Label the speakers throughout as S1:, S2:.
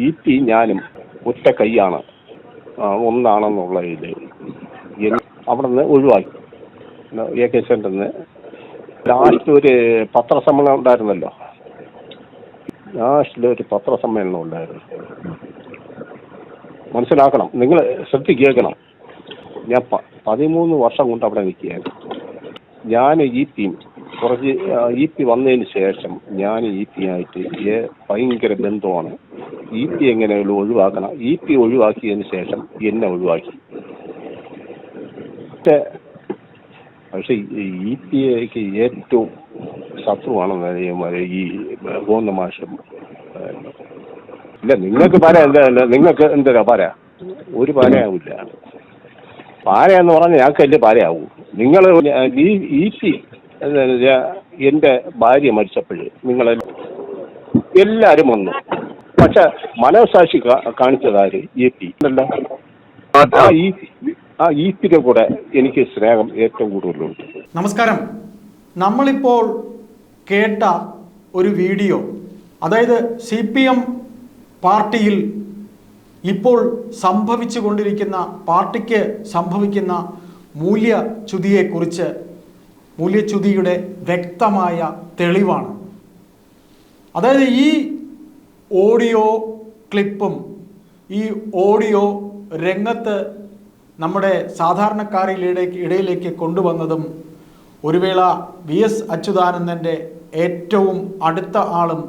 S1: E P ഞാനും ഒറ്റ കൈയാണ്. ആ, ഒന്നാണെന്നുള്ള ഇത്. എൻ- അവിടെ നിന്ന് ഒഴിവാക്കി എ കെ സെന്ററിൽ ലാസ്റ്റ് ഒരു പത്രസമ്മേളനം ഉണ്ടായിരുന്നല്ലോ. ലാസ്റ്റിൽ ഒരു പത്രസമ്മേളനം ഉണ്ടായിരുന്നു. മനസ്സിലാക്കണം. നിങ്ങൾ ശ്രദ്ധ കേൾക്കണം. ഞാൻ പതിമൂന്ന് വർഷം കൊണ്ട് അവിടെ നിൽക്കുകയാണ്. ഞാൻ ഈ പിയും കുറച്ച് ഇ പി വന്നതിന് ശേഷം ഞാൻ ഇ പി ആയിട്ട് ഭയങ്കര ബന്ധമാണ്. ഇ പി എങ്ങനെയുള്ള ഒഴിവാക്കണം. ഇ പി ഒഴിവാക്കിയതിന് ശേഷം എന്നെ ഒഴിവാക്കി. പക്ഷേ ഇ പി എക്ക് ഏറ്റവും ശത്രുവാണെന്ന് ഈ മാഷും. ഇല്ല നിങ്ങൾക്ക് പാര എന്താ നിങ്ങൾക്ക് എന്താ പാര? ഒരു പാരയാവില്ല. എന്ന് പറഞ്ഞാൽ ഞങ്ങൾക്ക് വലിയ പാരയാവും. നിങ്ങൾ ഈ ഈ പി എന്റെ ഭാര്യ മരിച്ചപ്പോൾ നിങ്ങൾ എല്ലാവരും വന്നു. പക്ഷെ മനസാക്ഷി കാണിച്ചതാര്? E P. അല്ല. ആ ഇ ആ പിയുടെ കൂടെ എനിക്ക് സ്നേഹം ഏറ്റവും കൂടുതലുണ്ട്.
S2: നമസ്കാരം. നമ്മളിപ്പോൾ കേട്ട ഒരു വീഡിയോ അതായത് സി പി എം പാർട്ടിയിൽ ഇപ്പോൾ സംഭവിച്ചു കൊണ്ടിരിക്കുന്ന പാർട്ടിക്ക് സംഭവിക്കുന്ന മൂല്യച്യുതിയെക്കുറിച്ച് മൂല്യച്യുതിയുടെ വ്യക്തമായ തെളിവാണ്. അതായത് ഈ ഓഡിയോ ക്ലിപ്പും ഈ ഓഡിയോ രംഗത്ത് നമ്മുടെ സാധാരണക്കാരിലേക്ക് ഇടയിലേക്ക് കൊണ്ടുവന്നതും ഒരു വേള വി എസ് അച്യുതാനന്ദന്റെ ഏറ്റവും അടുത്ത ആളും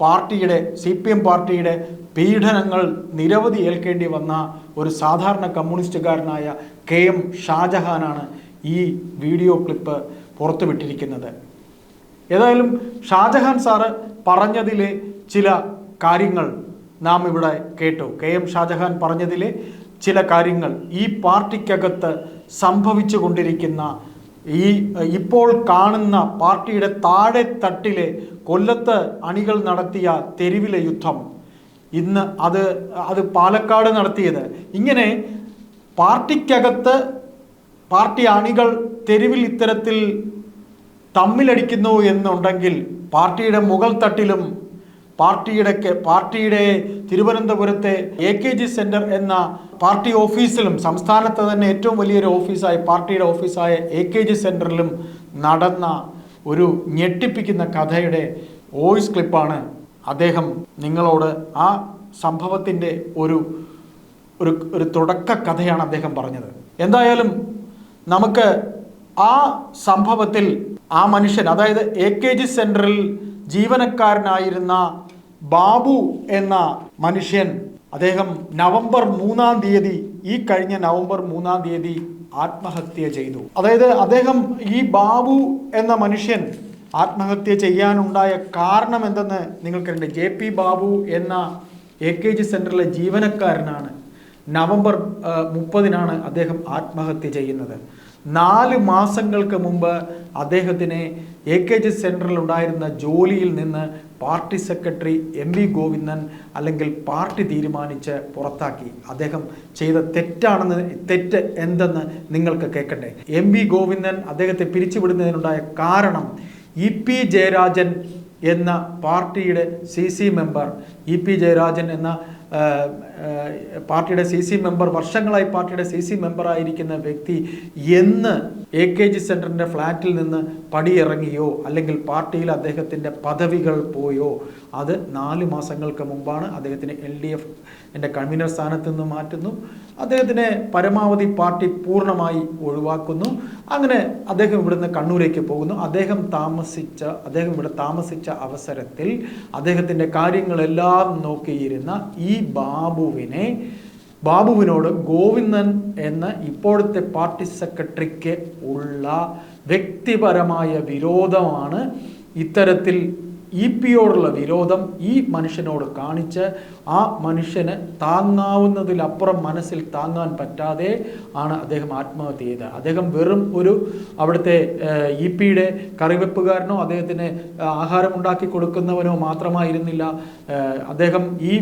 S2: പാർട്ടിയുടെ സി പി എം പാർട്ടിയുടെ പീഡനങ്ങൾ നിരവധി ഏൽക്കേണ്ടി വന്ന ഒരു സാധാരണ കമ്മ്യൂണിസ്റ്റുകാരനായ കെ എം ഷാജഹാനാണ് ഈ വീഡിയോ ക്ലിപ്പ് പുറത്തുവിട്ടിരിക്കുന്നത്. ഏതായാലും ഷാജഹാൻ സാറ് പറഞ്ഞതിലെ ചില കാര്യങ്ങൾ നാം ഇവിടെ കേട്ടു. കെ എം ഷാജഹാൻ പറഞ്ഞതിലെ ചില കാര്യങ്ങൾ ഈ പാർട്ടിക്കകത്ത് സംഭവിച്ചു കൊണ്ടിരിക്കുന്ന ഈ ഇപ്പോൾ കാണുന്ന പാർട്ടിയുടെ താഴെ തട്ടിലെ കൊല്ലത്ത് അണികൾ നടത്തിയ തെരുവിലെ യുദ്ധം. ഇന്ന് അത് അത് പാലക്കാട് നടത്തിയത്. ഇങ്ങനെ പാർട്ടിക്കകത്ത് പാർട്ടി അണികൾ തെരുവിൽ ഇത്തരത്തിൽ തമ്മിലടിക്കുന്നു എന്നുണ്ടെങ്കിൽ പാർട്ടിയുടെ മുകൾ തട്ടിലും പാർട്ടിയുടെ പാർട്ടിയുടെ തിരുവനന്തപുരത്തെ എ കെ ജി സെന്റർ എന്ന പാർട്ടി ഓഫീസിലും സംസ്ഥാനത്തെ തന്നെ ഏറ്റവും വലിയൊരു ഓഫീസായ പാർട്ടിയുടെ ഓഫീസായ എ കെ ജി സെന്ററിലും നടന്ന ഒരു ഞെട്ടിപ്പിക്കുന്ന കഥയുടെ വോയിസ് ക്ലിപ്പാണ് അദ്ദേഹം നിങ്ങളോട് ആ സംഭവത്തിന്റെ ഒരു ഒരു ഒരു തുടക്ക കഥയാണ് അദ്ദേഹം പറഞ്ഞത്. എന്തായാലും നമുക്ക് ആ സംഭവത്തിൽ ആ മനുഷ്യൻ അതായത് എ കെ ജി സെന്ററിൽ ജീവനക്കാരനായിരുന്ന ബാബു എന്ന മനുഷ്യൻ അദ്ദേഹം നവംബർ മൂന്നാം തീയതി ഈ കഴിഞ്ഞ നവംബർ മൂന്നാം തീയതി ആത്മഹത്യ ചെയ്തു. അതായത് അദ്ദേഹം ഈ ബാബു എന്ന മനുഷ്യൻ ആത്മഹത്യ ചെയ്യാനുണ്ടായ കാരണം എന്തെന്ന് നിങ്ങൾക്കറിയണ്ടേ ജെ പി ബാബു എന്ന എ കെ ജി സെന്ററിലെ ജീവനക്കാരനാണ്. നവംബർ മുപ്പതിനാണ് അദ്ദേഹം ആത്മഹത്യ ചെയ്യുന്നത്. നാല് മാസങ്ങൾക്ക് മുമ്പ് അദ്ദേഹത്തിനെ എ കെ ജി സെന്ററിൽ ഉണ്ടായിരുന്ന ജോലിയിൽ നിന്ന് party secretary M V Govindan അല്ലെങ്കിൽ പാർട്ടി തീരുമാനിച്ച് പുറത്താക്കി. അദ്ദേഹം ചെയ്ത തെറ്റാണെന്ന് തെറ്റ് എന്തെന്ന് നിങ്ങൾക്ക് കേൾക്കട്ടെ എം വി ഗോവിന്ദൻ അദ്ദേഹത്തെ പിരിച്ചുവിടുന്നതിനുണ്ടായ കാരണം ഇ പി ജയരാജൻ എന്ന പാർട്ടിയുടെ C C member E P Jayarajan എന്ന പാർട്ടിയുടെ സി സി മെമ്പർ വർഷങ്ങളായി പാർട്ടിയുടെ സി സി മെമ്പറായിരിക്കുന്ന വ്യക്തി എന്ന് എ കെ ജി സെന്ററിന്റെ ഫ്ലാറ്റിൽ നിന്ന് പടിയിറങ്ങിയോ അല്ലെങ്കിൽ പാർട്ടിയിൽ അദ്ദേഹത്തിന്റെ പദവികൾ പോയോ അത് നാല് മാസങ്ങൾക്ക് മുമ്പാണ് അദ്ദേഹത്തിന് എൽ ഡി എഫ് എന്റെ കൺവീനർ സ്ഥാനത്ത് നിന്ന് മാറ്റുന്നു. അദ്ദേഹത്തിനെ പരമാവധി പാർട്ടി പൂർണമായി ഒഴിവാക്കുന്നു. അങ്ങനെ അദ്ദേഹം ഇവിടുന്ന് കണ്ണൂരേക്ക് പോകുന്നു. അദ്ദേഹം താമസിച്ച അദ്ദേഹം ഇവിടെ താമസിച്ച അവസരത്തിൽ അദ്ദേഹത്തിന്റെ കാര്യങ്ങളെല്ലാം നോക്കിയിരുന്ന ഈ ബാബുവിനെ ബാബുവിനോട് ഗോവിന്ദൻ എന്ന ഇപ്പോഴത്തെ പാർട്ടി സെക്രട്ടറിക്ക് ഉള്ള വ്യക്തിപരമായ വിരോധമാണ് ഇത്തരത്തിൽ ഇ പിയോടുള്ള വിരോധം ഈ മനുഷ്യനോട് കാണിച്ച് ആ മനുഷ്യന് താങ്ങാവുന്നതിലപ്പുറം മനസ്സിൽ താങ്ങാൻ പറ്റാതെ ആണ് അദ്ദേഹം ആത്മഹത്യ ചെയ്തത്. അദ്ദേഹം വെറും ഒരു അവിടുത്തെ ഇ പിയുടെ കറിവെപ്പുകാരനോ അദ്ദേഹത്തിന് ആഹാരം ഉണ്ടാക്കി കൊടുക്കുന്നവനോ മാത്രമായിരുന്നില്ല. അദ്ദേഹം ഈ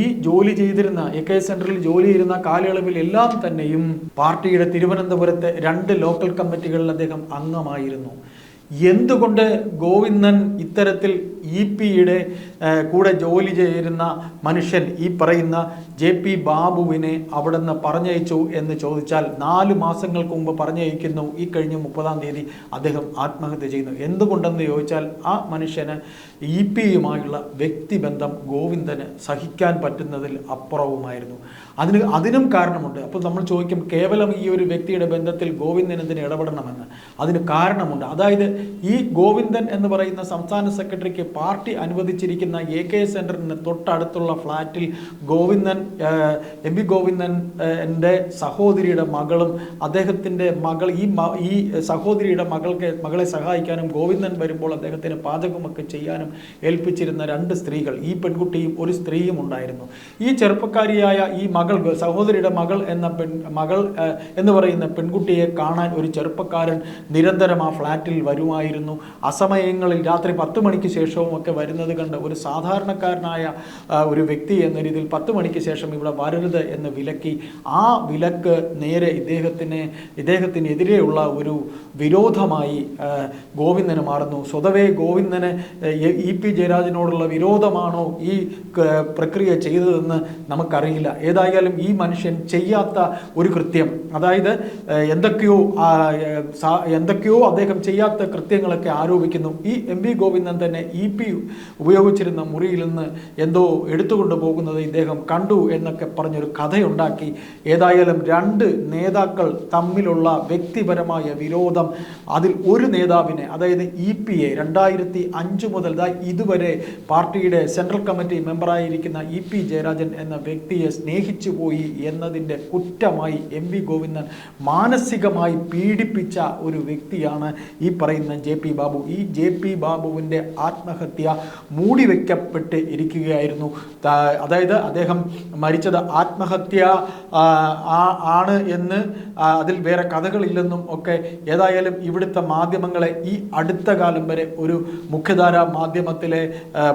S2: ഈ ജോലി ചെയ്തിരുന്ന എ കെ സെന്ററിൽ ജോലി ചെയ്തിരുന്ന കാലയളവിൽ എല്ലാം തന്നെയും പാർട്ടിയുടെ തിരുവനന്തപുരത്തെ രണ്ട് ലോക്കൽ കമ്മിറ്റികളിൽ അദ്ദേഹം അംഗമായിരുന്നു. എന്തുകൊണ്ട് ഗോവിന്ദൻ ഇത്തരത്തിൽ ഇ പിയുടെ കൂടെ ജോലി ചെയ്യുന്ന മനുഷ്യൻ ഈ പറയുന്ന ജെ പി ബാബുവിനെ അവിടെ നിന്ന് പറഞ്ഞയച്ചു എന്ന് ചോദിച്ചാൽ നാല് മാസങ്ങൾക്ക് മുമ്പ് പറഞ്ഞയക്കുന്നു ഈ കഴിഞ്ഞ മുപ്പതാം തീയതി അദ്ദേഹം ആത്മഹത്യ ചെയ്യുന്നു. എന്തുകൊണ്ടെന്ന് ചോദിച്ചാൽ ആ മനുഷ്യന് ഇ പിയുമായുള്ള വ്യക്തിബന്ധം ഗോവിന്ദന് സഹിക്കാൻ പറ്റുന്നതിൽ അപ്പുറവുമായിരുന്നു. അതിന് അതിനും കാരണമുണ്ട്. അപ്പോൾ നമ്മൾ ചോദിക്കും കേവലം ഈ ഒരു വ്യക്തിയുടെ ബന്ധത്തിൽ ഗോവിന്ദൻ എന്തിന് ഇടപെടണമെന്ന്? അതിന് കാരണമുണ്ട്. അതായത് ഈ ഗോവിന്ദൻ എന്ന് പറയുന്ന സംസ്ഥാന സെക്രട്ടറിക്ക് പാർട്ടി അനുവദിച്ചിരിക്കുന്ന എ കെ സെന്ററിന് തൊട്ടടുത്തുള്ള ഫ്ലാറ്റിൽ ഗോവിന്ദൻ എം പി ഗോവിന്ദൻ എന്റെ സഹോദരിയുടെ മകളും അദ്ദേഹത്തിന്റെ മകൾ ഈ ഈ സഹോദരിയുടെ മകൾക്ക് മകളെ സഹായിക്കാനും ഗോവിന്ദൻ വരുമ്പോൾ അദ്ദേഹത്തിന് പാചകമൊക്കെ ചെയ്യാനും ഏൽപ്പിച്ചിരുന്ന രണ്ട് സ്ത്രീകൾ ഈ പെൺകുട്ടിയും ഒരു സ്ത്രീയും ഉണ്ടായിരുന്നു. ഈ ചെറുപ്പക്കാരിയായ ഈ മകൾ സഹോദരിയുടെ മകൾ എന്ന പെൺ മകൾ എന്ന് പറയുന്ന പെൺകുട്ടിയെ കാണാൻ ഒരു ചെറുപ്പക്കാരൻ നിരന്തരം ആ ഫ്ലാറ്റിൽ വരുമായിരുന്നു. അസമയങ്ങളിൽ രാത്രി പത്ത് മണിക്ക് ശേഷവും ഒക്കെ വരുന്നത് കണ്ട് ഒരു സാധാരണക്കാരനായ ഒരു വ്യക്തി എന്ന രീതിയിൽ പത്ത് മണിക്ക് ശേഷം ഇവിടെ വരരുത് എന്ന് വിലക്കി ആ വിലക്ക് നേരെ ഇദ്ദേഹത്തിന് ഇദ്ദേഹത്തിനെതിരെയുള്ള ഒരു വിരോധമായി ഗോവിന്ദന് മാറുന്നു. സ്വതവേ ഗോവിന്ദന് ഇ പി ജയരാജനോടുള്ള വിരോധമാണോ ഈ പ്രക്രിയ ചെയ്തതെന്ന് നമുക്കറിയില്ല. ഏതായാലും ഈ മനുഷ്യൻ ചെയ്യാത്ത ഒരു കൃത്യം. അതായത് എന്തൊക്കെയോ എന്തൊക്കെയോ അദ്ദേഹം ചെയ്യാത്ത കൃത്യങ്ങളൊക്കെ ആരോപിക്കുന്നു. ഈ എം വി ഗോവിന്ദൻ തന്നെ ഇ പി ഉപയോഗിച്ചിരുന്ന മുറിയിൽ നിന്ന് എന്തോ എടുത്തുകൊണ്ട് പോകുന്നത് ഇദ്ദേഹം കണ്ടു എന്നൊക്കെ പറഞ്ഞൊരു കഥയുണ്ടാക്കി. ഏതായാലും രണ്ട് നേതാക്കൾ തമ്മിലുള്ള വ്യക്തിപരമായ വിരോധം അതിൽ ഒരു നേതാവിനെ അതായത് ഇ പി എ രണ്ടായിരത്തി അഞ്ച് മുതൽ ഇതുവരെ പാർട്ടിയുടെ സെൻട്രൽ കമ്മിറ്റി മെമ്പറായിരിക്കുന്ന ഇ പി ജയരാജൻ എന്ന വ്യക്തിയെ സ്നേഹിച്ചു പോയി എന്നതിന്റെ കുറ്റമായി എം വി ഗോവിന്ദൻ മാനസികമായി പീഡിപ്പിച്ച ഒരു വ്യക്തിയാണ് ഈ പറയുന്ന ജെ പി ബാബു. ഈ ജെ പി ബാബുവിന്റെ ആത്മഹത്യ മൂടിവെക്കപ്പെട്ട് ഇരിക്കുകയായിരുന്നു. അതായത് അദ്ദേഹം മരിച്ചത് ആത്മഹത്യ ആണ് എന്ന് അതിൽ വേറെ കഥകളില്ലെന്നും ഒക്കെ ഏതായാലും ഇവിടുത്തെ മാധ്യമങ്ങളെ ഈ അടുത്ത കാലം വരെ ഒരു മുഖ്യധാര മാധ്യമത്തിലെ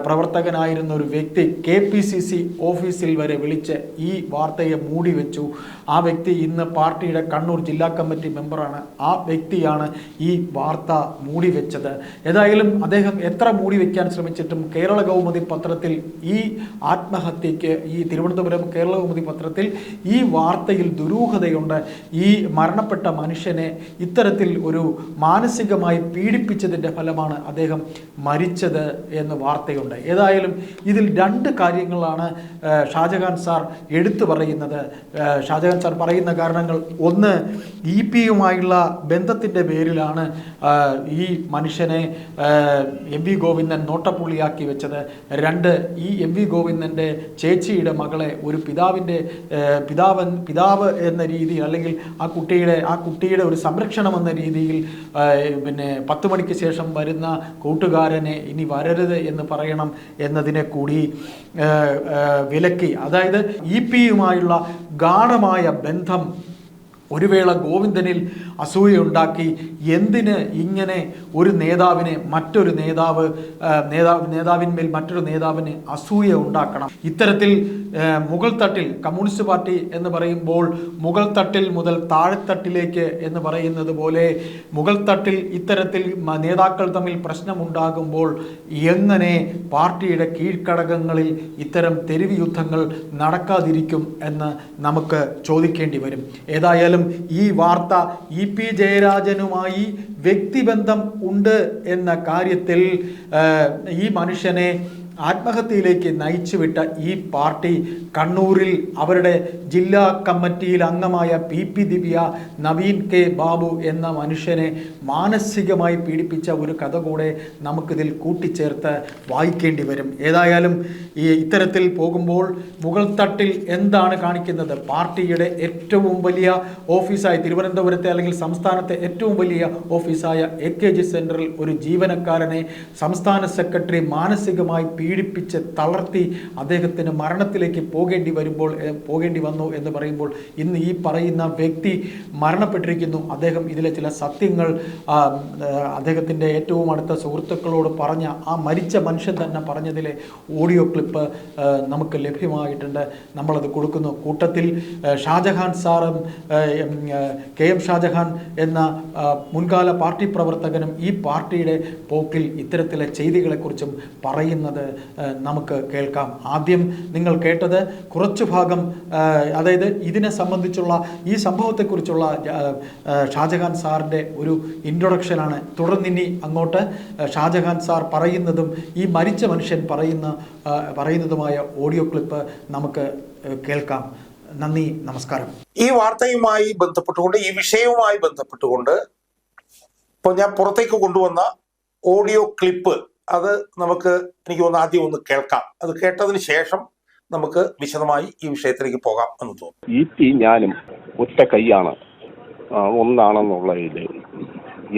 S2: പ്രവർത്തകനായിരുന്ന ഒരു വ്യക്തി കെ പി സി സി ഓഫീസിൽ വരെ വിളിച്ച് ഈ വാർത്തയെ മൂടി വെച്ചു ആ വ്യക്തി ഇന്ന് പാർട്ടിയുടെ കണ്ണൂർ ജില്ലാ കമ്മിറ്റി മെമ്പറാണ്. ആ വ്യക്തിയാണ് ഈ വാർത്ത മൂടി വെച്ചത് ഏതായാലും അദ്ദേഹം എത്ര മൂടി വെക്കാൻ ശ്രമിച്ചിട്ടും കേരള കൗമുദി പത്രത്തിൽ ഈ ആത്മഹത്യക്ക് ഈ തിരുവനന്തപുരം കേരള കൗമുദി പത്രത്തിൽ ഈ വാർത്തയിൽ ദുരൂഹതയുണ്ട്. ഈ മരണപ്പെട്ട മനുഷ്യനെ ഇത്തരത്തിൽ ഒരു മാനസികമായി പീഡിപ്പിച്ചതിന്റെ ഫലമാണ് അദ്ദേഹം മരിച്ചത്. എന്ന് വാർത്തയുണ്ട്. ഏതായാലും ഇതിൽ രണ്ട് കാര്യങ്ങളാണ് ഷാജഹാൻ സാർ എടുത്തു പറയുന്നത്. ഷാജഹാൻ സാർ പറയുന്ന കാരണങ്ങൾ ഒന്ന് ഇ പിയുമായുള്ള ബന്ധത്തിന്റെ പേരിലാണ് ഈ മനുഷ്യനെ എം വി ഗോവിന്ദൻ നോട്ടപ്പുള്ളിയാക്കി വെച്ചത്. രണ്ട് ഈ എം വി ഗോവിന്ദന്റെ ചേച്ചിയുടെ മകളെ ഒരു പിതാവിന്റെ പിതാവൻ പിതാവ് എന്ന രീതിയിൽ അല്ലെങ്കിൽ ആ കുട്ടിയുടെ ആ കുട്ടിയുടെ ഒരു സംരക്ഷണം എന്ന രീതിയിൽ പിന്നെ പത്ത് മണിക്ക് ശേഷം വരുന്ന കൂട്ടുകാരനെ ഇനി വരരുത് എന്ന് പറയണം എന്നതിനെ കൂടി വിലക്കി. അതായത് ഇ പിയുമായുള്ള ഗാഠമായ ബന്ധം ഒരു വേള ഗോവിന്ദനിൽ അസൂയയുണ്ടാക്കി എന്തിന് ഇങ്ങനെ ഒരു നേതാവിനെ മറ്റൊരു നേതാവ് നേതാവ് നേതാവിന്മേൽ മറ്റൊരു നേതാവിന് അസൂയ ഉണ്ടാക്കണം? ഇത്തരത്തിൽ മുഗൾ തട്ടിൽ കമ്മ്യൂണിസ്റ്റ് പാർട്ടി എന്ന് പറയുമ്പോൾ മുഗൾ തട്ടിൽ മുതൽ താഴെത്തട്ടിലേക്ക് എന്ന് പറയുന്നത് പോലെ മുഗൾ തട്ടിൽ ഇത്തരത്തിൽ നേതാക്കൾ തമ്മിൽ പ്രശ്നമുണ്ടാകുമ്പോൾ എങ്ങനെ പാർട്ടിയുടെ കീഴ്ഘടകങ്ങളിൽ ഇത്തരം തെരുവ് യുദ്ധങ്ങൾ നടക്കാതിരിക്കും എന്ന് നമുക്ക് ചോദിക്കേണ്ടി വരും. ഏതായാലും ഈ വാർത്ത ഇ പി ജയരാജനുമായി വ്യക്തിബന്ധം ഉണ്ട് എന്ന കാര്യത്തിൽ ഈ മനുഷ്യനെ ആത്മഹത്യയിലേക്ക് നയിച്ചുവിട്ട ഈ പാർട്ടി കണ്ണൂരിൽ അവരുടെ ജില്ലാ കമ്മിറ്റിയിൽ അംഗമായ P P Divya Naveen K Babu എന്ന മനുഷ്യനെ മാനസികമായി പീഡിപ്പിച്ച ഒരു കഥ കൂടെ നമുക്കിതിൽ കൂട്ടിച്ചേർത്ത് വായിക്കേണ്ടി വരും. ഏതായാലും ഈ ഇത്തരത്തിൽ പോകുമ്പോൾ മുകൾ തട്ടിൽ എന്താണ് കാണിക്കുന്നത്? പാർട്ടിയുടെ ഏറ്റവും വലിയ ഓഫീസായി തിരുവനന്തപുരത്തെ അല്ലെങ്കിൽ സംസ്ഥാനത്തെ ഏറ്റവും വലിയ ഓഫീസായ എ കെ ജി സെന്ററിൽ ഒരു ജീവനക്കാരനെ സംസ്ഥാന സെക്രട്ടറി മാനസികമായി പീഡിപ്പിച്ച് തളർത്തി അദ്ദേഹത്തിന് മരണത്തിലേക്ക് പോകേണ്ടി വരുമ്പോൾ പോകേണ്ടി വന്നു എന്ന് പറയുമ്പോൾ ഇന്ന് ഈ പറയുന്ന വ്യക്തി മരണപ്പെട്ടിരിക്കുന്നു. അദ്ദേഹം ഇതിലെ ചില സത്യങ്ങൾ അദ്ദേഹത്തിന്റെ ഏറ്റവും അടുത്ത സുഹൃത്തുക്കളോട് പറഞ്ഞ ആ മരിച്ച മനുഷ്യൻ തന്നെ പറഞ്ഞതിലെ ഓഡിയോ ക്ലിപ്പ് നമുക്ക് ലഭ്യമായിട്ടുണ്ട്. നമ്മളത് കൊടുക്കുന്നു. കൂട്ടത്തിൽ ഷാജഹാൻ സാറും കെ എം ഷാജഹാൻ എന്ന മുൻകാല പാർട്ടി പ്രവർത്തകനും ഈ പാർട്ടിയുടെ പോക്കിൽ ഇത്തരത്തിലെ ചെയ്തികളെക്കുറിച്ചും പറയുന്നത് നമുക്ക് കേൾക്കാം. ആദ്യം നിങ്ങൾ കേട്ടത് കുറച്ചു ഭാഗം അതായത് ഇതിനെ സംബന്ധിച്ചുള്ള ഈ സംഭവത്തെക്കുറിച്ചുള്ള ഷാജഹാൻ സാറിന്റെ ഒരു ഇൻട്രൊഡക്ഷനാണ് തുടർന്നിനി അങ്ങോട്ട് ഷാജഹാൻ സാർ പറയുന്നതും ഈ മരിച്ച മനുഷ്യൻ പറയുന്ന പറയുന്നതുമായ ഓഡിയോ ക്ലിപ്പ് നമുക്ക് കേൾക്കാം. നന്ദി നമസ്കാരം.
S3: ഈ വാർത്തയുമായി ബന്ധപ്പെട്ടുകൊണ്ട് ഈ വിഷയവുമായി ബന്ധപ്പെട്ടുകൊണ്ട് ഇപ്പോൾ ഞാൻ പുറത്തേക്ക് കൊണ്ടുവന്ന ഓഡിയോ ക്ലിപ്പ് അത് നമുക്ക് എനിക്ക് തോന്നുന്നു ആദ്യം ഒന്ന് കേൾക്കാം. അത് കേട്ടതിന് ശേഷം നമുക്ക് വിശദമായി ഈ വിഷയത്തിലേക്ക് പോകാം എന്ന് തോന്നുന്നു.
S1: ഈ പി ഞാനും ഒറ്റ കൈയാണ്. ആ, ഒന്നാണെന്നുള്ള ഇത്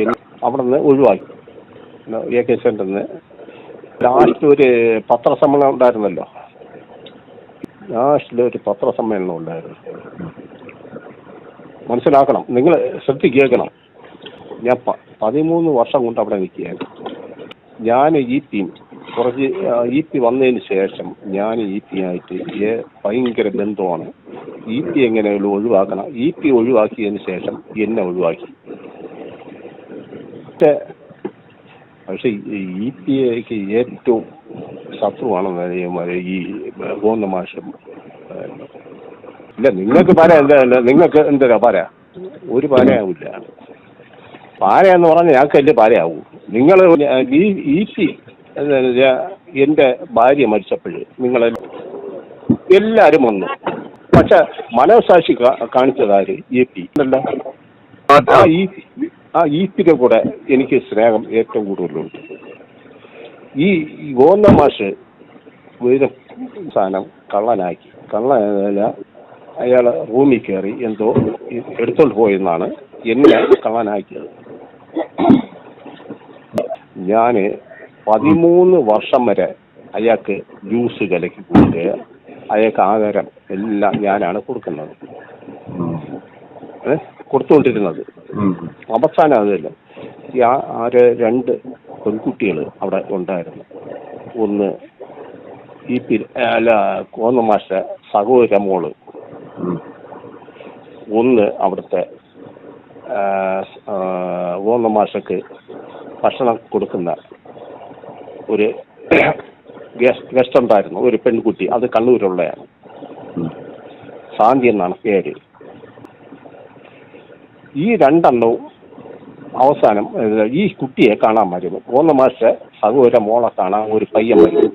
S1: എൻ- അവിടെ നിന്ന് ഒഴിവാക്കി എ കെ സെന്ററിൽ നിന്ന് ലാസ്റ്റ് ഒരു പത്രസമ്മേളനം ഉണ്ടായിരുന്നല്ലോ. ലാസ്റ്റിൽ ഒരു പത്രസമ്മേളനം ഉണ്ടായിരുന്നു. മനസ്സിലാക്കണം. നിങ്ങൾ ശ്രദ്ധിക്കേക്കണം. ഞാൻ പതിമൂന്ന് വർഷം കൊണ്ട് അവിടെ നിൽക്കുകയാണ് ഞാൻ ഈ പി കുറച്ച് ഇ പി വന്നതിന് ശേഷം ഞാൻ ഇ പി ആയിട്ട് ഭയങ്കര ബന്ധമാണ്. ഇ പി എങ്ങനെയുള്ള ഒഴിവാക്കണം. ഇ പി ഒഴിവാക്കിയതിന് ശേഷം എന്നെ ഒഴിവാക്കി. പക്ഷെ ഇ പി എക്ക് ഏറ്റവും ശത്രുവാണ് ഈ ഗോന്ന മാഷം. ഇല്ല നിങ്ങൾക്ക് പറയാം നിങ്ങൾക്ക് എന്താ പറയാ ഒരു പാരയാവില്ല പാരയെന്ന് പറഞ്ഞാൽ ഞങ്ങൾക്ക് വലിയ പാരയാവും. നിങ്ങൾ ഈ ഭാര്യ മരിച്ചപ്പോൾ നിങ്ങൾ എല്ലാരും വന്നു. പക്ഷെ മനോസാക്ഷി കാണിച്ചതാര്? E P. അല്ല. ആ ഈ ആ കൂടെ എനിക്ക് സ്നേഹം ഏറ്റവും കൂടുതലുണ്ട്. ഈ ഗോന്ന മാഷ് ഒരു സാധനം കള്ളനാക്കി. കള്ള അയാൾ റൂമിൽ കയറി എന്തോ എടുത്തോണ്ട് പോയെന്നാണ് എന്നെ കള്ളനാക്കിയത്. ഞാൻ പതിമൂന്ന് വർഷം വരെ അയാൾക്ക് ജ്യൂസ് കലക്കി കൊടുക്കുക അയാൾക്ക് ആഹാരം എല്ലാം ഞാനാണ് കൊടുക്കുന്നത്. കൊടുത്തുകൊണ്ടിരുന്നത്. അവസാനം അതല്ല. ആ ആര് രണ്ട് പെൺകുട്ടികൾ അവിടെ ഉണ്ടായിരുന്നു. ഒന്ന് ഈ പി അല്ല കോന്നമാഷ സഹോദര മോൾ. ഒന്ന് അവിടുത്തെ കോന്നമാഷക്ക് ഭക്ഷണം കൊടുക്കുന്ന ഒരു ഗസ്റ്റ് ഉണ്ടായിരുന്നു ഒരു പെൺകുട്ടി. അത് കണ്ണൂരുള്ളയാണ്. ശാന്തി എന്നാണ് പേര്. ഈ രണ്ടെണ്ണവും അവസാനം ഈ കുട്ടിയെ കാണാൻ വരുന്നു. മൂന്ന് മാസ സഹോദര മോളെ കാണാൻ ഒരു പയ്യൻ വരും.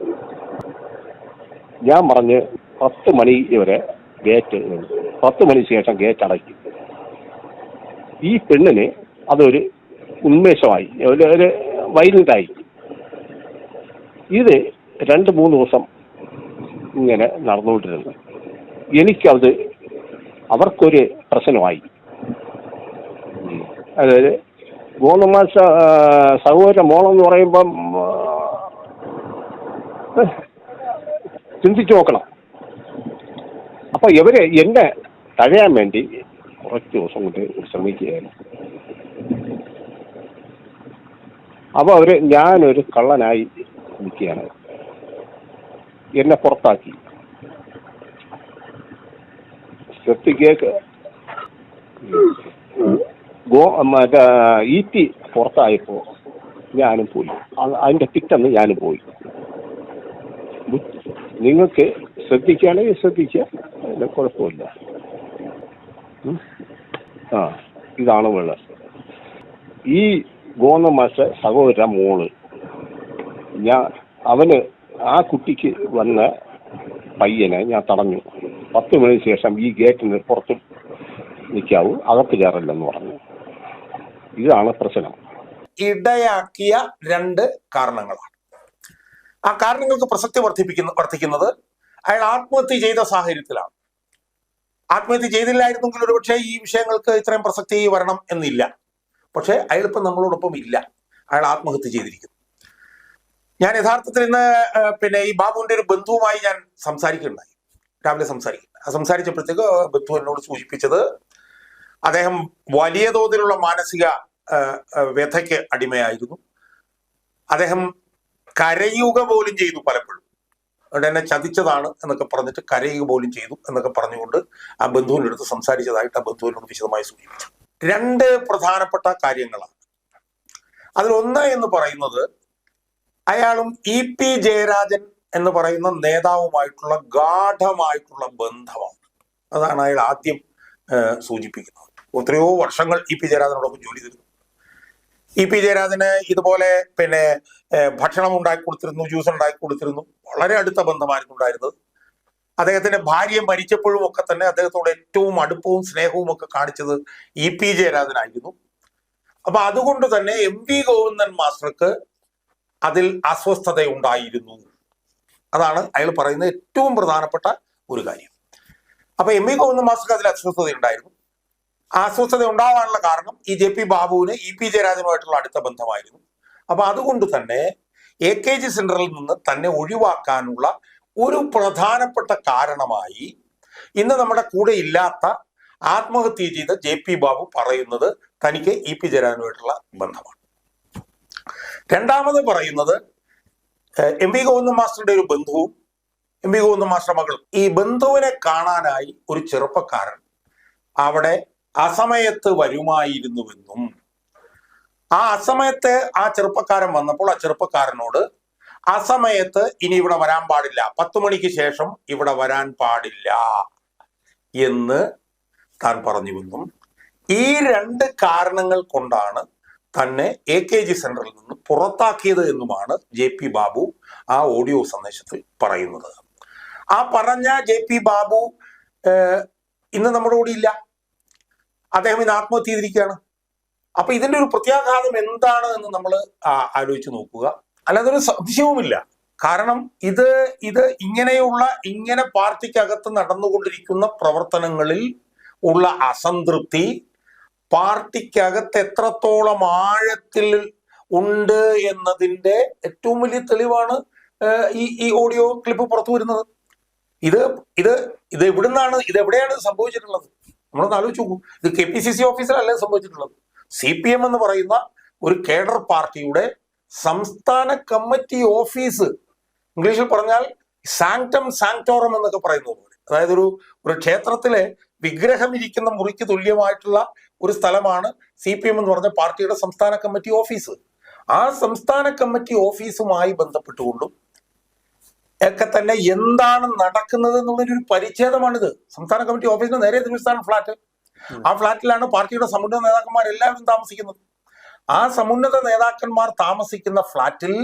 S1: ഞാൻ പറഞ്ഞ് പത്ത് മണി വരെ ഗേറ്റ് പത്ത് മണി ശേഷം ഗേറ്റ് അടയ്ക്കും. ഈ പെണ്ണിന് അതൊരു ഉന്മേഷമായി. ഒരു ഒരു വൈലന്റായി ഇത് രണ്ട് മൂന്ന് ദിവസം ഇങ്ങനെ നടന്നുകൊണ്ടിരുന്നു. എനിക്കത് അവർക്കൊരു പ്രശ്നമായി. അതായത് മാസ സഹോദര മോളെന്ന് പറയുമ്പം ചിന്തിച്ചു നോക്കണം. അപ്പൊ ഇവർ എന്നെ തഴയാൻ വേണ്ടി കുറച്ച് ദിവസം കൊണ്ട് ശ്രമിക്കുകയായിരുന്നു. അപ്പൊ അവർ ഞാനൊരു കള്ളനായി നിൽക്കുകയാണ്. എന്നെ പുറത്താക്കി. ശ്രദ്ധിക്കേക്ക്. ഗോ മറ്റേ ടി പുറത്തായപ്പോ ഞാനും പോയി. അത് അതിന്റെ പിറ്റന്ന് ഞാനും പോയി. നിങ്ങൾക്ക് ശ്രദ്ധിക്കുകയാണെങ്കിൽ ശ്രദ്ധിക്കുക. കുഴപ്പമില്ല. ആ ഇതാണ് വെള്ളം ഈ ഗോന്ന മാസ സഹോദര മോൾ. ഞാൻ അവന് ആ കുട്ടിക്ക് വന്ന പയ്യനെ ഞാൻ തടഞ്ഞു. പത്ത് മണിക്ക് ശേഷം ഈ ഗേറ്റിന് പുറത്ത് നിൽക്കാവൂ അകത്ത് കയറില്ലെന്ന് പറഞ്ഞു. ഇതാണ് പ്രശ്നം.
S3: ഇടയാക്കിയ രണ്ട് കാരണങ്ങളാണ്. ആ കാരണങ്ങൾക്ക് പ്രസക്തി വർദ്ധിപ്പിക്കുന്ന വർദ്ധിക്കുന്നത് അയാൾ ആത്മഹത്യ ചെയ്ത സാഹചര്യത്തിലാണ്. ആത്മഹത്യ ചെയ്തില്ലായിരുന്നെങ്കിൽ ഒരുപക്ഷെ ഈ വിഷയങ്ങൾക്ക് ഇത്രയും പ്രസക്തി വരണം എന്നില്ല. പക്ഷെ അയാളിപ്പം നമ്മളോടൊപ്പം ഇല്ല. അയാൾ ആത്മഹത്യ ചെയ്തിരിക്കുന്നു. ഞാൻ യഥാർത്ഥത്തിൽ ഇന്ന് പിന്നെ ഈ ബാബുവിന്റെ ഒരു ബന്ധുവുമായി ഞാൻ സംസാരിക്കുകയുണ്ടായി. രാവിലെ സംസാരിക്കും സംസാരിച്ചപ്പോഴത്തേക്ക് ബന്ധു എന്നോട് സൂചിപ്പിച്ചത് അദ്ദേഹം വലിയ തോതിലുള്ള മാനസിക വ്യഥയ്ക്ക് അടിമയായിരുന്നു. അദ്ദേഹം കരയുക പോലും ചെയ്തു പലപ്പോഴും. അതുകൊണ്ട് എന്നെ ചതിച്ചതാണ് എന്നൊക്കെ പറഞ്ഞിട്ട് കരയുക പോലും ചെയ്തു എന്നൊക്കെ പറഞ്ഞുകൊണ്ട് ആ ബന്ധുവിന്റെ അടുത്ത് സംസാരിച്ചതായിട്ട് ആ ബന്ധുവിനോട് വിശദമായി സൂചിപ്പിച്ചു. രണ്ട് പ്രധാനപ്പെട്ട കാര്യങ്ങളാണ്. അതിലൊന്ന് എന്ന് പറയുന്നത് അയാളും ഇ പി ജയരാജൻ എന്ന് പറയുന്ന നേതാവുമായിട്ടുള്ള ഗാഠമായിട്ടുള്ള ബന്ധമാണ്. അതാണ് അയാൾ ആദ്യം സൂചിപ്പിക്കുന്നത്. എത്രയോ വർഷങ്ങൾ ഇ പി ജയരാജനോടൊപ്പം ജോലി ചെയ്തിരുന്നു. ഇ പി ജയരാജന് ഇതുപോലെ പിന്നെ ഭക്ഷണം ഉണ്ടാക്കി കൊടുത്തിരുന്നു ജ്യൂസ് ഉണ്ടാക്കി കൊടുത്തിരുന്നു. വളരെ അടുത്ത ബന്ധമായിരുന്നു ഉണ്ടായിരുന്നത്. അദ്ദേഹത്തിന്റെ ഭാര്യ മരിച്ചപ്പോഴും ഒക്കെ തന്നെ അദ്ദേഹത്തോട് ഏറ്റവും അടുപ്പവും സ്നേഹവും ഒക്കെ കാണിച്ചത് ഇ പി ജയരാജനായിരുന്നു അപ്പൊ അതുകൊണ്ട് തന്നെ എം വി ഗോവിന്ദൻ മാസ്റ്റർക്ക് അതിൽ അസ്വസ്ഥത ഉണ്ടായിരുന്നു അതാണ് അയാൾ പറയുന്ന ഏറ്റവും പ്രധാനപ്പെട്ട ഒരു കാര്യം. അപ്പൊ എം വി ഗോവിന്ദൻ മാസ്റ്റർക്ക് അതിൽ അസ്വസ്ഥത ഉണ്ടായിരുന്നു അസ്വസ്ഥത ഉണ്ടാവാനുള്ള കാരണം ഈ ജെ പി ബാബുവിന് ഇ പി ജയരാജനുമായിട്ടുള്ള അടുത്ത ബന്ധമായിരുന്നു. അപ്പൊ അതുകൊണ്ട് തന്നെ എ കെ ജി സെന്ററിൽ നിന്ന് തന്നെ ഒഴിവാക്കാനുള്ള ഒരു പ്രധാനപ്പെട്ട കാരണമായി ഇന്ന് നമ്മുടെ കൂടെ ഇല്ലാത്ത ആത്മഹത്യ ചെയ്ത ജെ പി ബാബു പറയുന്നത് തനിക്ക് ഇ പി ജയരാജനുമായിട്ടുള്ള ബന്ധമാണ്. രണ്ടാമത് പറയുന്നത് എം വി ഗോവിന്ദ മാസ്റ്ററുടെ ഒരു ബന്ധുവും എം വി ഗോവിന്ദ മാസ്റ്റർ മകളും. ഈ ബന്ധുവിനെ കാണാനായി ഒരു ചെറുപ്പക്കാരൻ അവിടെ അസമയത്ത് വരുമായിരുന്നുവെന്നും ആ അസമയത്ത് ആ ചെറുപ്പക്കാരൻ വന്നപ്പോൾ ആ ചെറുപ്പക്കാരനോട് അസമയത്ത് ഇനി ഇവിടെ വരാൻ പാടില്ല. പത്ത് മണിക്ക് ശേഷം ഇവിടെ വരാൻ പാടില്ല എന്ന് താൻ പറഞ്ഞു പറഞ്ഞുവെന്നും ഈ രണ്ട് കാരണങ്ങൾ കൊണ്ടാണ് തന്നെ എ കെ ജി സെന്ററിൽ നിന്ന് പുറത്താക്കിയത് എന്നുമാണ് ജെ പി ബാബു ആ ഓഡിയോ സന്ദേശത്തിൽ പറയുന്നത്. ആ പറഞ്ഞ ജെ പി ബാബു ഇന്ന് നമ്മുടെ കൂടെ ഇല്ല. അദ്ദേഹം ഇന്ന് ആത്മഹത്യ ചെയ്തിരിക്കുകയാണ്. അപ്പൊ ഇതിന്റെ ഒരു പ്രത്യാഘാതം എന്താണ് എന്ന് നമ്മൾ ആലോചിച്ച് നോക്കുക. അല്ലാതെ ഒരു സംശയവുമില്ല. കാരണം ഇത് ഇത് ഇങ്ങനെയുള്ള ഇങ്ങനെ പാർട്ടിക്കകത്ത് നടന്നുകൊണ്ടിരിക്കുന്ന പ്രവർത്തനങ്ങളിൽ ഉള്ള അസംതൃപ്തി പാർട്ടിക്കകത്ത് എത്രത്തോളം ആഴത്തിൽ ഉണ്ട് എന്നതിന്റെ ഏറ്റവും വലിയ തെളിവാണ് ഈ ഈ ഓഡിയോ ക്ലിപ്പ് പുറത്തു വരുന്നത്. ഇത് ഇത് ഇത് എവിടുന്നാണ് ഇത് എവിടെയാണ് സംഭവിച്ചിട്ടുള്ളത്? നമ്മളൊന്ന് ആലോചിച്ച് നോക്കൂ. ഇത് കെ പി സി സി ഓഫീസിലല്ലേ സംഭവിച്ചിട്ടുള്ളത്? സി പി എം എന്ന് പറയുന്ന ഒരു കേഡർ പാർട്ടിയുടെ സംസ്ഥാന കമ്മിറ്റി ഓഫീസ്. ഇംഗ്ലീഷിൽ പറഞ്ഞാൽ സാങ്ക്ടം സാങ്ക്ടോറം എന്നൊക്കെ പറയുന്നത് പോലെ. അതായത് ഒരു ഒരു ക്ഷേത്രത്തിലെ വിഗ്രഹം ഇരിക്കുന്ന മുറിക്ക് തുല്യമായിട്ടുള്ള ഒരു സ്ഥലമാണ് സി പി എം എന്ന് പറഞ്ഞ പാർട്ടിയുടെ സംസ്ഥാന കമ്മിറ്റി ഓഫീസ്. ആ സംസ്ഥാന കമ്മിറ്റി ഓഫീസുമായി ബന്ധപ്പെട്ടുകൊണ്ടും ഒക്കെ തന്നെ എന്താണ് നടക്കുന്നത് എന്നുള്ളൊരു ഒരു പരിച്ഛേദമാണിത്. സംസ്ഥാന കമ്മിറ്റി ഓഫീസിന് നേരെ തിരുസ്ഥാനം ഫ്ലാറ്റ്. ആ ഫ്ലാറ്റിലാണ് പാർട്ടിയുടെ സമുദ്ര നേതാക്കന്മാരെല്ലാവരും താമസിക്കുന്നത്. ആ സമുന്നത നേതാക്കന്മാർ താമസിക്കുന്ന ഫ്ലാറ്റിൽ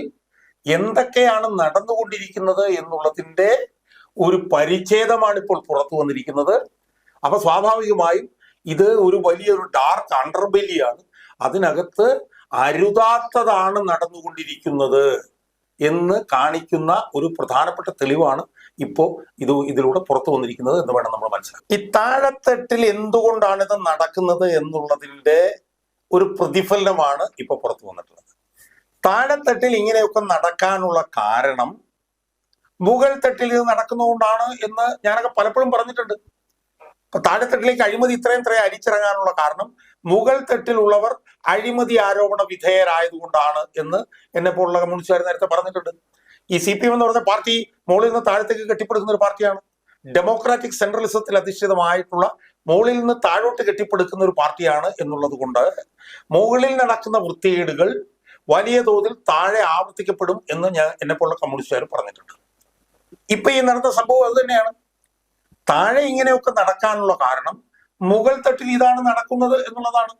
S3: എന്തൊക്കെയാണ് നടന്നുകൊണ്ടിരിക്കുന്നത് എന്നുള്ളതിന്റെ ഒരു പരിച്ഛേദമാണ് ഇപ്പോൾ പുറത്തു വന്നിരിക്കുന്നത്. അപ്പൊ സ്വാഭാവികമായും ഇത് ഒരു വലിയൊരു ഡാർക്ക് അണ്ടർബെല്ലിയാണ് അതിനകത്ത് അരുതാത്തതാണ് നടന്നുകൊണ്ടിരിക്കുന്നത് എന്ന് കാണിക്കുന്ന ഒരു പ്രധാനപ്പെട്ട തെളിവാണ് ഇപ്പോൾ ഇത് ഇതിലൂടെ പുറത്തു വന്നിരിക്കുന്നത് എന്ന് വേണം നമ്മൾ മനസ്സിലാക്കാം ഈ താഴെത്തട്ടിൽ എന്തുകൊണ്ടാണ് ഇത് നടക്കുന്നത് എന്നുള്ളതിന്റെ ഒരു പ്രതിഫലനമാണ് ഇപ്പൊ പുറത്തു വന്നിട്ടുള്ളത്. താഴെത്തട്ടിൽ ഇങ്ങനെയൊക്കെ നടക്കാനുള്ള കാരണം മുകൾ തട്ടിൽ ഇത് നടക്കുന്നതുകൊണ്ടാണ് എന്ന് ഞാനൊക്കെ പലപ്പോഴും പറഞ്ഞിട്ടുണ്ട്. അപ്പൊ താഴെത്തട്ടിലേക്ക് അഴിമതി ഇത്രയും ഇത്രയും അരിച്ചിറങ്ങാനുള്ള കാരണം മുകൾ തട്ടിലുള്ളവർ അഴിമതി ആരോപണ വിധേയരായതുകൊണ്ടാണ് എന്ന് എന്നെ പോലുള്ള കമ്മ്യൂണിസ്റ്റുകാർ നേരത്തെ പറഞ്ഞിട്ടുണ്ട്. ഈ സി പി എം എന്ന് പറഞ്ഞ പാർട്ടി മുകളിൽ നിന്ന് താഴത്തേക്ക് കെട്ടിപ്പടുക്കുന്ന ഒരു പാർട്ടിയാണ്. ഡെമോക്രാറ്റിക് സെൻട്രലിസത്തിൽ അധിഷ്ഠിതമായിട്ടുള്ള മുകളിൽ നിന്ന് താഴോട്ട് കെട്ടിപ്പടുക്കുന്ന ഒരു പാർട്ടിയാണ് എന്നുള്ളത് കൊണ്ട് മുകളിൽ നടക്കുന്ന വൃത്തികേടുകൾ വലിയ തോതിൽ താഴെ ആവർത്തിക്കപ്പെടും എന്ന് ഞാൻ എന്നെ പോലുള്ള കമ്മ്യൂണിസ്റ്റുകാർ പറഞ്ഞിട്ടുണ്ട്. ഇപ്പൊ ഈ നടന്ന സംഭവം അത് തന്നെയാണ്. താഴെ ഇങ്ങനെയൊക്കെ നടക്കാനുള്ള കാരണം മുകൾ തട്ടിൽ ഇതാണ് നടക്കുന്നത് എന്നുള്ളതാണ്.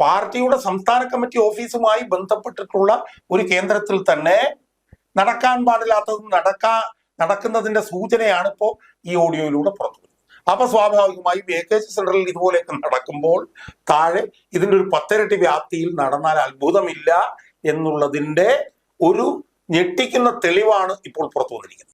S3: പാർട്ടിയുടെ സംസ്ഥാന കമ്മിറ്റി ഓഫീസുമായി ബന്ധപ്പെട്ടിട്ടുള്ള ഒരു കേന്ദ്രത്തിൽ തന്നെ നടക്കാൻ പാടില്ലാത്തതും നടക്കാ നടക്കുന്നതിന്റെ സൂചനയാണ് ഇപ്പോൾ ഈ ഓഡിയോയിലൂടെ പുറത്തു അപ്പൊ സ്വാഭാവികമായും എ കെ സെന്ററിൽ ഇതുപോലെയൊക്കെ നടക്കുമ്പോൾ താഴെ ഇതിന്റെ ഒരു പത്തിരട്ടി വ്യാപ്തിയിൽ നടന്നാൽ അത്ഭുതമില്ല എന്നുള്ളതിന്റെ ഒരു ഞെട്ടിക്കുന്ന തെളിവാണ് ഇപ്പോൾ പുറത്തു വന്നിരിക്കുന്നത്